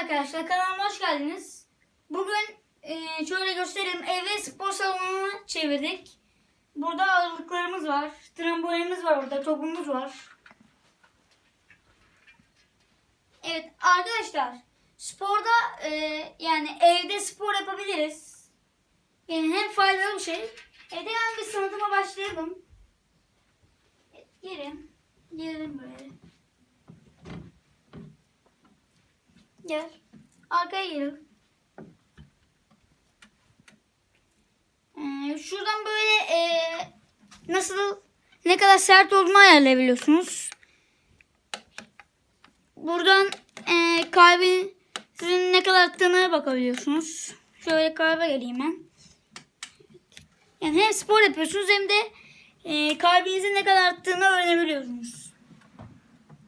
arkadaşlar kanalıma hoş geldiniz. Bugün e, şöyle göstereyim eve spor salonunu çevirdik. Burada ağırlıklarımız var. Trambolinimiz var orada. Topumuz var. Evet arkadaşlar sporda e, yani evde spor yapabiliriz. Yani hem faydalı bir şey. Evde yani bir sanatıma başlayalım. Gelin. Gelin böyle. Gel. Arkaya gel. Ee, şuradan böyle e, nasıl ne kadar sert olduğunu ayarlayabiliyorsunuz. Buradan e, kalbinizin ne kadar attığına bakabiliyorsunuz. Şöyle kalbe geleyim ben. Yani hem spor yapıyorsunuz hem de e, kalbinizin ne kadar attığını öğrenebiliyorsunuz.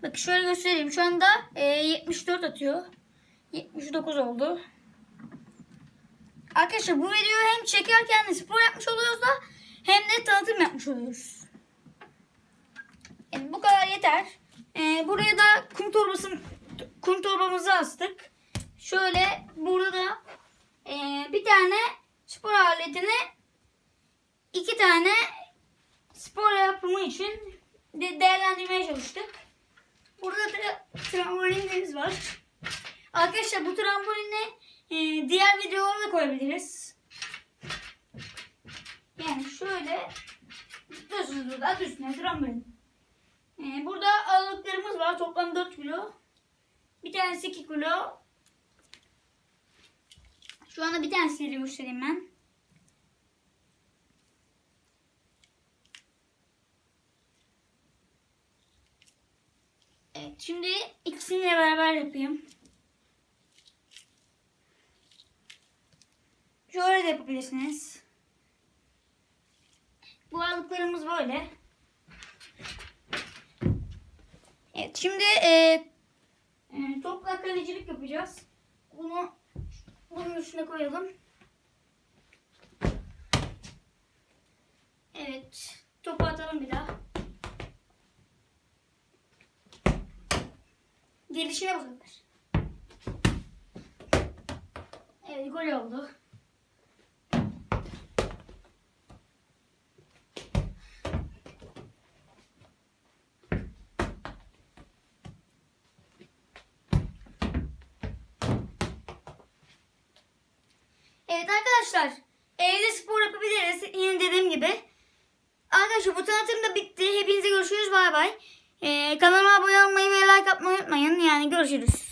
Bak şöyle göstereyim. Şu anda e, 74 atıyor. 79 oldu. Arkadaşlar bu videoyu hem çekerken de spor yapmış oluyoruz da hem de tanıtım yapmış oluyoruz. Yani bu kadar yeter. Ee, buraya da kum torbası kum torbamızı astık. Şöyle burada da e, bir tane spor aletini iki tane spor yapımı için de değerlendirmeye çalıştık. Burada da trambolinlerimiz var. Arkadaşlar bu trambolinle e, diğer videoları da koyabiliriz. Yani şöyle tutuyorsunuz burada adı üstüne trambolin. E, burada ağırlıklarımız var. Toplam 4 kilo. Bir tanesi 2 kilo. Şu anda bir tanesiyle göstereyim ben. Evet, şimdi ikisini beraber yapayım. Şöyle de yapabilirsiniz. Bu ağırlıklarımız böyle. Evet şimdi e, e, topla kalecilik yapacağız. Bunu bunun üstüne koyalım. Evet. Topu atalım bir daha. Gelişine bakın. Evet gol oldu. Evet arkadaşlar evde spor yapabiliriz. Yine dediğim gibi. Arkadaşlar bu tanıtım da bitti. Hepinize görüşürüz. Bay bay. Ee, kanalıma abone olmayı ve like atmayı unutmayın. Yani görüşürüz.